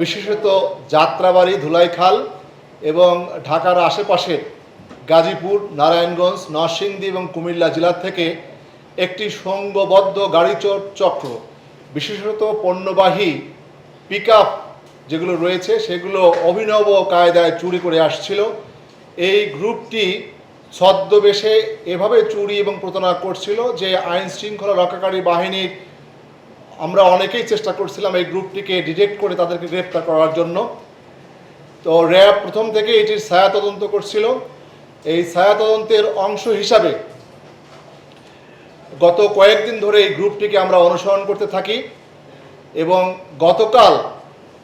বিশেষত যাত্রাবাড়ি, ধুলাইখাল এবং ঢাকার আশেপাশের গাজীপুর, নারায়ণগঞ্জ, নরসিংদী এবং কুমিল্লা জেলা থেকে একটি সংঘবদ্ধ গাড়ি চোর চক্র, বিশেষত পণ্যবাহী পিক যেগুলো রয়েছে, সেগুলো অভিনব কায়দায় চুরি করে আসছিল। এই গ্রুপটি ছদ্মবেশে এভাবে চুরি এবং প্রতারণা করছিল যে আইন শৃঙ্খলা রক্ষাকারী বাহিনীর আমরা অনেকেই চেষ্টা করছিলাম এই গ্রুপটিকে ডিটেক্ট করে তাদেরকে গ্রেপ্তার করার জন্য। তো র্যাব প্রথম থেকে এটির ছায়া তদন্ত করছিল। এই ছায়া তদন্তের অংশ হিসাবে গত কয়েকদিন ধরে এই গ্রুপটিকে আমরা অনুসরণ করতে থাকি এবং গতকাল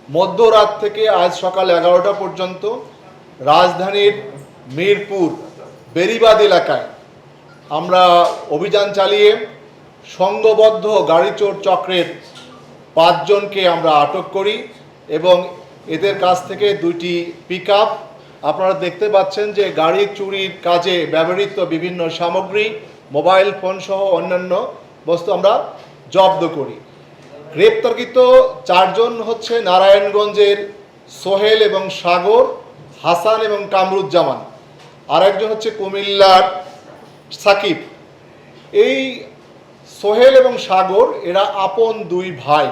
মধ্যরাত থেকে আজ সকাল এগারোটা পর্যন্ত রাজধানীর মিরপুর বেরিবাদ এলাকায় আমরা অভিযান চালিয়ে সংঘবদ্ধ গাড়ি চোর চক্রের পাঁচজনকে আমরা আটক করি এবং এদের কাছ থেকে দুইটি পিক আপনারা দেখতে পাচ্ছেন যে গাড়ি চুরির কাজে ব্যবহৃত বিভিন্ন সামগ্রী, মোবাইল ফোন সহ অন্যান্য বস্তু আমরা জব্দ করি। গ্রেপ্তারকৃত চারজন হচ্ছে নারায়ণগঞ্জের সোহেল এবং সাগর, হাসান এবং কামরুজ্জামান। আর একজন হচ্ছে কুমিল্লার সাকিব। এই সোহেল এবং সাগর, এরা আপন দুই ভাই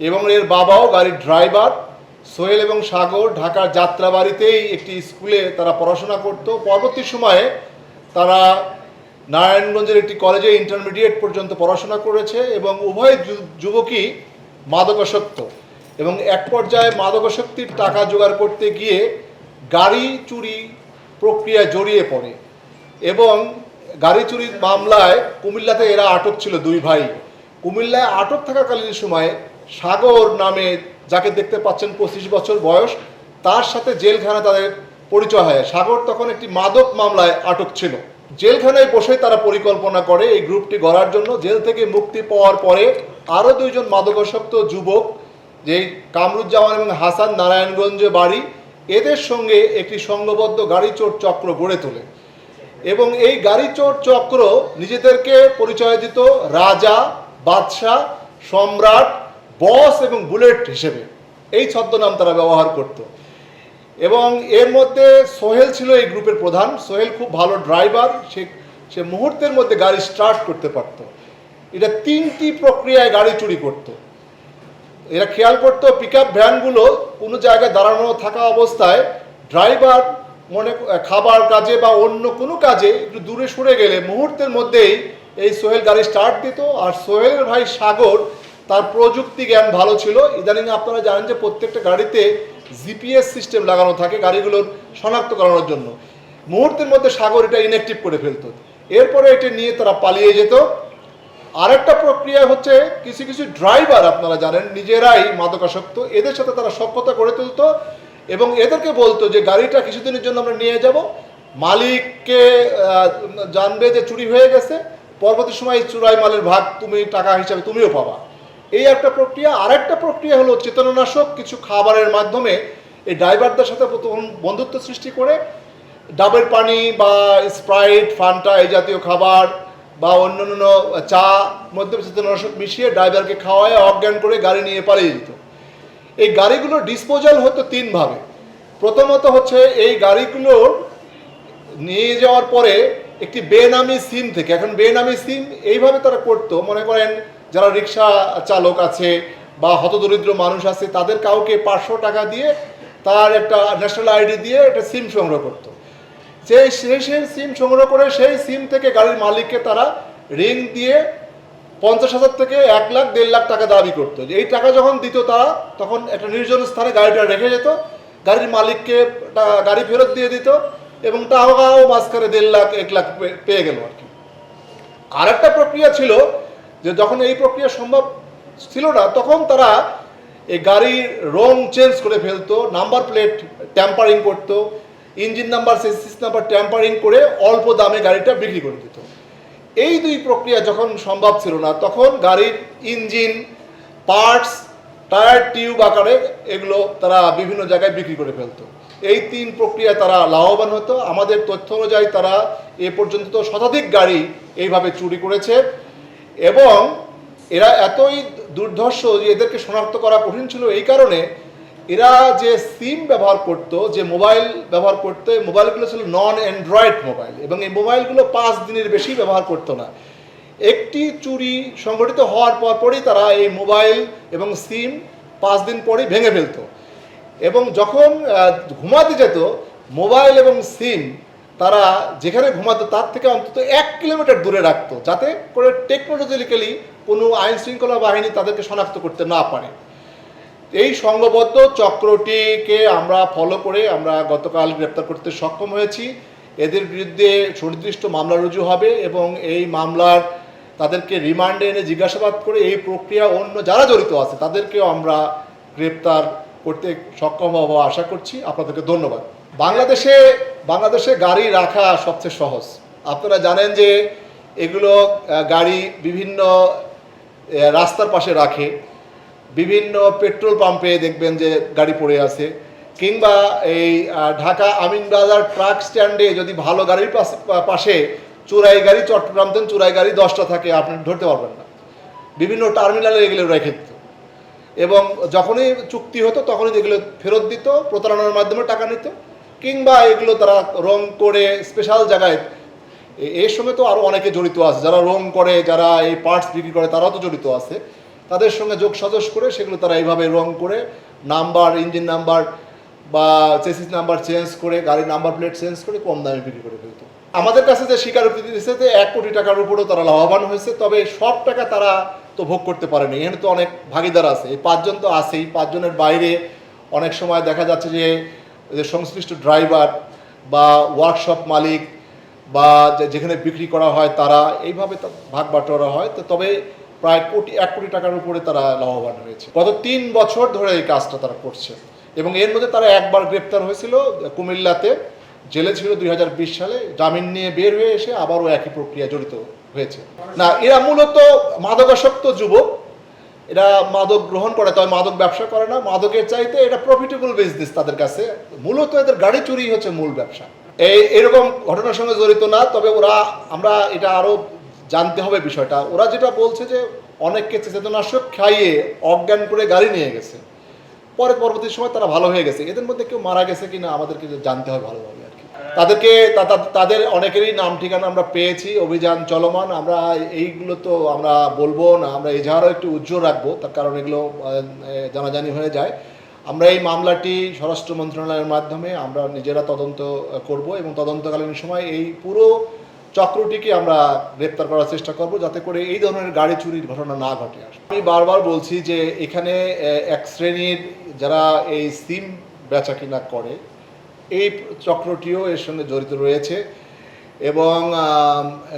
এবং এর বাবাও গাড়ির ড্রাইভার। সোহেল এবং সাগর ঢাকার যাত্রাবাড়িতেই একটি স্কুলে তারা পড়াশোনা করত। পরবর্তী সময়ে তারা নারায়ণগঞ্জের একটি কলেজে ইন্টারমিডিয়েট পর্যন্ত পড়াশোনা করেছে এবং উভয় যুবকই মাদকাসক্ত এবং এক পর্যায়ে মাদকাসক্তির টাকা জোগাড় করতে গিয়ে গাড়ি চুরি প্রক্রিয়া জড়িয়ে পড়ে এবং গাড়ি চুরির মামলায় কুমিল্লাতে এরা আটক ছিল দুই ভাই। কুমিল্লায় আটক থাকাকালীন সময়ে সাগর নামে যাকে দেখতে পাচ্ছেন পঁচিশ বছর বয়স, তার সাথে জেলখানা তাদের পরিচয় হয়। সাগর তখন একটি মাদক মামলায় আটক ছিল। জেলখানায় বসে তারা পরিকল্পনা করে এই গ্রুপটি গড়ার জন্য। জেল থেকে মুক্তি পাওয়ার পরে আরও দুইজন মাদকাসক্ত যুবক যে কামরুজ্জামান এবং হাসান নারায়ণগঞ্জে বাড়ি, এদের সঙ্গে একটি সংঘবদ্ধ গাড়ি চোর চক্র গড়ে তোলে। এবং এই গাড়ি চোর চক্র নিজেদেরকে পরিচয় দিত রাজা, বাদশাহ, সম্রাট, বস এবং বুলেট হিসেবে। এই ছদ্মনাম তারা ব্যবহার করত। এবং এর মধ্যে সোহেল ছিল এই গ্রুপের প্রধান। সোহেল খুব ভালো ড্রাইভার। সে সে মুহূর্তের মধ্যে গাড়ি স্টার্ট করতে পারত। এটা তিনটি প্রক্রিয়ায় গাড়ি চুরি করতো। এরা খেয়াল করতো পিক আপ ভ্যানগুলো কোনো জায়গায় দাঁড়ানো থাকা অবস্থায় ড্রাইভার মনে খাবার কাজে বা অন্য কোনো কাজে একটু দূরে সরে গেলে মুহূর্তের মধ্যেই এই সোহেল গাড়ি স্টার্ট দিত। আর সোহেলের ভাই সাগর তার প্রযুক্তি জ্ঞান ভালো ছিল। ইদানিং আপনারা জানেন যে প্রত্যেকটা গাড়িতে জিপিএস সিস্টেম লাগানো থাকে গাড়িগুলোর শনাক্ত করানোর জন্য। মুহূর্তের মধ্যে সাগর এটা ইনঅ্যাক্টিভ করে ফেলতো। এরপরে এটা নিয়ে তারা পালিয়ে যেত। আরেকটা প্রক্রিয়া হচ্ছে কিছু কিছু ড্রাইভার আপনারা জানেন, নিজেরাই মাদকাসক্ত। এদের সাথে তারা সক্ষতা গড়ে তুলতো। এবং এদেরকে বলতো যে গাড়িটা কিছুদিনের জন্য আমরা নিয়ে যাব। মালিককে জানবে যে চুরি হয়ে গেছে। পরবর্তী সময় চুরাই মালের ভাগ তুমি টাকা হিসাবে তুমিও পাবা। এই একটা প্রক্রিয়া। আরেকটা প্রক্রিয়া হলো চেতনানাশক কিছু খাবারের মাধ্যমে এই ড্রাইভারদের সাথে প্রথম বন্ধুত্ব সৃষ্টি করে। ডাবের পানি বা স্প্রাইট, ফান্টা এই জাতীয় খাবার বা অন্যান্য চা মধ্যে চেতনাশক মিশিয়ে ড্রাইভারকে খাওয়ায়, অজ্ঞান করে গাড়ি নিয়ে পালিয়ে যেত। এই গাড়িগুলোর ডিসপোজাল হতো তিনভাবে। প্রথমত হচ্ছে এই গাড়িগুলোর নিয়ে যাওয়ার পরে একটি বেনামি সিম থেকে, এখন বেনামি সিম এইভাবে তারা করতো। মনে করেন যারা রিক্সা চালক আছে বা হতদরিদ্র মানুষ আছে, তাদের কাউকে পাঁচশো টাকা দিয়ে তার একটা ন্যাশনাল আইডি দিয়ে একটা সিম সংগ্রহ করতো। সেই সেই সিম সংগ্রহ করে সেই সিম থেকে গাড়ির মালিককে তারা ঋণ দিয়ে পঞ্চাশ হাজার থেকে এক লাখ, দেড় লাখ টাকা দাবি করতো। এই টাকা যখন দিত তারা, তখন একটা নির্জন স্থানে গাড়িটা রেখে যেত। গাড়ির মালিককে গাড়ি ফেরত দিয়ে দিত এবং টাকাও মাঝখানে দেড় লাখ, এক লাখ পেয়ে গেল আর কি। আর একটা প্রক্রিয়া ছিল যে যখন এই প্রক্রিয়া সম্ভব ছিল না, তখন তারা এই গাড়ির রং চেঞ্জ করে ফেলতো, নাম্বার প্লেট ট্যাম্পারিং করতো, ইঞ্জিন নাম্বার সেন্সিস নাম্বার ট্যাম্পারিং করে অল্প দামে গাড়িটা বিক্রি করে দিত। এই দুই প্রক্রিয়া যখন সম্ভব ছিল না, তখন গাড়ির ইঞ্জিন, পার্টস, টায়ার, টিউব আকারে এগুলো তারা বিভিন্ন জায়গায় বিক্রি করে ফেলতো। এই তিন প্রক্রিয়া তারা লাভবান হতো। আমাদের তথ্য অনুযায়ী তারা এ পর্যন্ত তো শতাধিক গাড়ি এইভাবে চুরি করেছে এবং এরা এতই দুর্ধর্ষ যে এদেরকে শনাক্ত করা কঠিন ছিল এই কারণে এরা যে সিম ব্যবহার করতো, যে মোবাইল ব্যবহার করতো, এই মোবাইলগুলো ছিল নন অ্যান্ড্রয়েড মোবাইল এবং এই মোবাইলগুলো পাঁচ দিনের বেশি ব্যবহার করতো না। একটি চুরি সংঘটিত হওয়ার পর পরই তারা এই মোবাইল এবং সিম পাঁচ দিন পরেই ভেঙে ফেলতো এবং যখন ঘুমাতে যেত, মোবাইল এবং সিম তারা যেখানে ঘুমাতো তার থেকে অন্তত এক কিলোমিটার দূরে রাখতো যাতে করে টেকনোলজিক্যালি কোনো আইন শৃঙ্খলা বাহিনী তাদেরকে শনাক্ত করতে না পারে। এই সংঘবদ্ধ চক্রটিকে আমরা ফলো করে আমরা গতকাল গ্রেপ্তার করতে সক্ষম হয়েছি। এদের বিরুদ্ধে সুনির্দিষ্ট মামলা রুজু হবে এবং এই মামলার তাদেরকে রিমান্ডে এনে জিজ্ঞাসাবাদ করে এই প্রক্রিয়া অন্য যারা জড়িত আছে তাদেরকেও আমরা গ্রেপ্তার করতে সক্ষম হব আশা করছি। আপনাদেরকে ধন্যবাদ। বাংলাদেশে বাংলাদেশে গাড়ি রাখা সবচেয়ে সহজ। আপনারা জানেন যে এগুলো গাড়ি বিভিন্ন রাস্তার পাশে রাখে। বিভিন্ন পেট্রোল পাম্পে দেখবেন যে গাড়ি পড়ে আছে, কিংবা এই ঢাকা আমিন বাজার ট্রাক স্ট্যান্ডে যদি ভালো গাড়ির পাশে- চোরাই গাড়ি, চট্টগ্রাম থেকে চোরাই গাড়ি দশটা থাকে, আপনি ধরতে পারবেন না। বিভিন্ন টার্মিনালে এগুলো রেখে দিত এবং যখনই চুক্তি হতো, তখনই এগুলো ফেরত দিত, প্রতারণার মাধ্যমে টাকা নিত, কিংবা এগুলো তারা রং করে স্পেশাল জায়গায় এর সঙ্গে তো আরও অনেকে জড়িত আছে, যারা রং করে, যারা এই পার্টস বিক্রি করে, তারাও তো জড়িত আছে। তাদের সঙ্গে যোগ সাজস করে সেগুলো তারা এইভাবে রং করে নাম্বার, ইঞ্জিন নাম্বার বা চেসিস নাম্বার চেঞ্জ করে, গাড়ির নাম্বার প্লেট চেঞ্জ করে কম দামে বিক্রি করে ফেলতো। আমাদের কাছে যে স্বীকারোক্তি দিয়েছে যে এক কোটি টাকার উপরেও তারা লাভবান হয়েছে, তবে সব টাকা তারা তো ভোগ করতে পারেনি। এখানে তো অনেক ভাগিদার আছে। এই পাঁচজন তো আছেই। পাঁচজনের বাইরে অনেক সময় দেখা যাচ্ছে যে সংশ্লিষ্ট ড্রাইভার বা ওয়ার্কশপ মালিক বা যেখানে বিক্রি করা হয় তারা, এইভাবে ভাগ বাটোয়ারা হয়। তো তবে প্রায় কোটি, এক কোটি টাকার উপরে তারা লাভবান হয়েছে। গত তিন বছর ধরে এই কাজটা তারা করছে। এবং এর মধ্যে তারা একবার গ্রেপ্তার হয়েছিল কুমিল্লাতে, জেলে ছিল দুই হাজার বিশ সালে, জামিন নিয়ে বের হয়ে এসে আবারও একই প্রক্রিয়া জড়িত হয়েছে। না, এরা মূলত মাদকাসক্ত যুবক। এরা মাদক গ্রহণ করে, তবে মাদক ব্যবসা করে না। মাদকের চাইতে এটা প্রফিটেবল বিজনেস তাদের কাছে। মূলত এদের গাড়ি চুরি হচ্ছে মূল ব্যবসা। এই, এরকম ঘটনার সঙ্গে জড়িত না, তবে ওরা, আমরা এটা আরও জানতে হবে বিষয়টা। ওরা যেটা বলছে যে অনেককে চেতনাশক খাইয়ে অজ্ঞান করে গাড়ি নিয়ে গেছে। পরে পরবর্তী সময় তারা ভালো হয়ে গেছে। এদের মধ্যে কেউ মারা গেছে কিনা আমাদেরকে জানতে হবে ভালোভাবে আর কি। তাদেরকে তাদের অনেকেরই নাম ঠিকানা আমরা পেয়েছি, অভিযান চলমান। আমরা এইগুলো তো আমরা বলব না, আমরা এজাহারও একটু উজ্জ্বল রাখব। তার কারণ এগুলো জানাজানি হয়ে যায়। আমরা এই মামলাটি স্বরাষ্ট্র মন্ত্রণালয়ের মাধ্যমে আমরা নিজেরা তদন্ত করব এবং তদন্তকালীন সময় এই পুরো চক্রটিকে আমরা গ্রেপ্তার করার চেষ্টা করব যাতে করে এই ধরনের গাড়ি চুরির ঘটনা না ঘটে আসে। আমি বারবার বলছি যে এখানে এক শ্রেণির যারা এই সিম বেচা কিনা করে, এই চক্রটিও এর সঙ্গে জড়িত রয়েছে এবং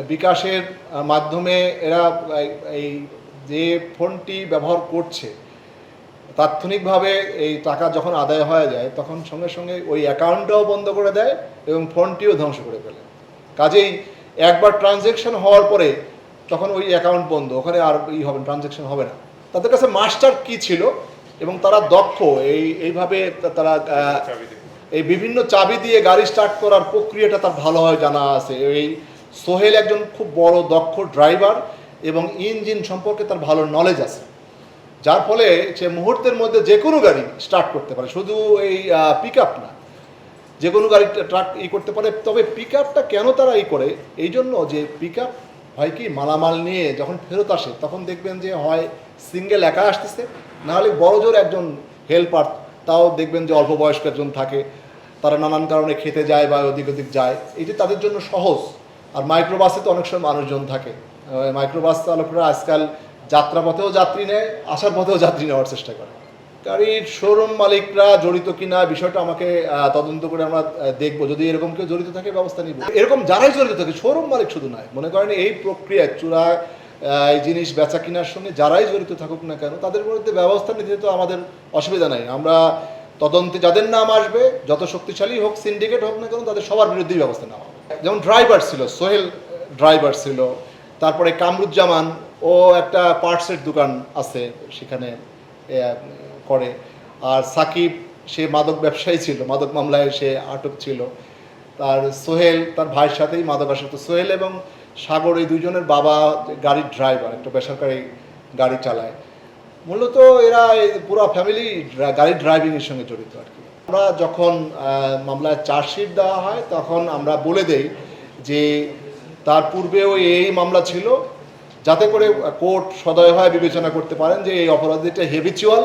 বিকাশের মাধ্যমে এরা এই- যে ফোনটি ব্যবহার করছে, তাৎক্ষণিকভাবে এই টাকা যখন আদায় হয়ে যায়, তখন সঙ্গে সঙ্গে ওই অ্যাকাউন্টটাও বন্ধ করে দেয় এবং ফোনটিও ধ্বংস করে ফেলে। কাজেই একবার ট্রানজেকশন হওয়ার পরে তখন ওই অ্যাকাউন্ট বন্ধ, ওখানে আর ই হবে ট্রানজেকশন হবে না। তাদের কাছে মাস্টার কি ছিল এবং তারা দক্ষ, এই, এইভাবে তারা এই বিভিন্ন চাবি দিয়ে গাড়ি স্টার্ট করার প্রক্রিয়াটা তার ভালোভাবে জানা আছে। এই সোহেল একজন খুব বড়, দক্ষ ড্রাইভার এবং ইঞ্জিন সম্পর্কে তার ভালো নলেজ আছে। যার ফলে সে মুহূর্তের মধ্যে যে কোনো গাড়ি স্টার্ট করতে পারে, শুধু এই পিক আপ না। যে কোনো গাড়ি ট্রাক ই করতে পারে। তবে পিক কেন তারা ই করে? এই জন্য যে পিক আপ হয় কি, মালামাল নিয়ে যখন ফেরত আসে, তখন দেখবেন যে হয় সিঙ্গেল একা আসতেছে। নাহলে বড় জোর একজন হেল্পার তাও দেখবেন যে অল্প বয়স্ক একজন থাকে। তারা নানান কারণে খেতে যায় বা ওদিক ওদিক যায়। এটি তাদের জন্য সহজ। আর মাইক্রোবাসে তো অনেক সময় মানুষজন থাকে। মাইক্রোবাস চালকরা আজকাল যাত্রাপথেও যাত্রী নেয়, আসার পথেও যাত্রী নেওয়ার চেষ্টা করে। গাড়ির শোরুম মালিকরা জড়িত কিনা বিষয়টা আমাকে তদন্ত করে আমরা দেখব। যদি এরকম কেউ জড়িত থাকে, ব্যবস্থা নিব। এরকম যারাই জড়িত থাকে শোরুম মালিক শুধু নয়, মনে করেন এই প্রক্রিয়ায় চূড়া এই জিনিস বেচা কেনার সঙ্গে যারাই জড়িত থাকুক না কেন, তাদের বিরুদ্ধে ব্যবস্থা নিতে তো আমাদের অসুবিধা নাই। আমরা তদন্তে যাদের নাম আসবে, যত শক্তিশালী হোক সিন্ডিকেট হোক না কেন, তাদের সবার বিরুদ্ধেই ব্যবস্থা নেওয়া যেমন ড্রাইভার ছিল, সোহেল ড্রাইভার ছিল, তারপরে কামরুজ্জামান, ও একটা পার্টসের দোকান আছে সেখানে করে আর সাকিব, সে মাদক ব্যবসায়ী ছিল, মাদক মামলায় সে আটক ছিল। তার সোহেল, তার ভাইয়ের সাথেই মাদক আসক্ত সোহেল এবং সাগর এই দুজনের বাবা গাড়ির ড্রাইভার একটা বেসরকারি গাড়ি চালায়। মূলত এরা পুরো ফ্যামিলি গাড়ি ড্রাইভিংয়ের সঙ্গে জড়িত আর কি। আমরা যখন মামলায় চার্জশিট দেওয়া হয়, তখন আমরা বলে দেই যে তার পূর্বেও এই মামলা ছিল। যাতে করে কোর্ট সদয় হয়, বিবেচনা করতে পারেন যে এই অপরাধীটা হেবিচুয়াল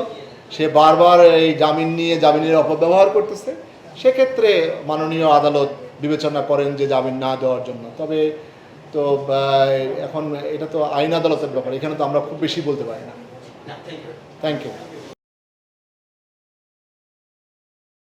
সে বারবার এই জামিন নিয়ে জামিনের অপব্যবহার করতেছে। সেক্ষেত্রে মাননীয় আদালত বিবেচনা করেন যে জামিন না দেওয়ার জন্য। তবে তো এখন এটা তো আইন আদালতের ব্যাপার এখানে তো আমরা খুব বেশি বলতে পারি না। Thank you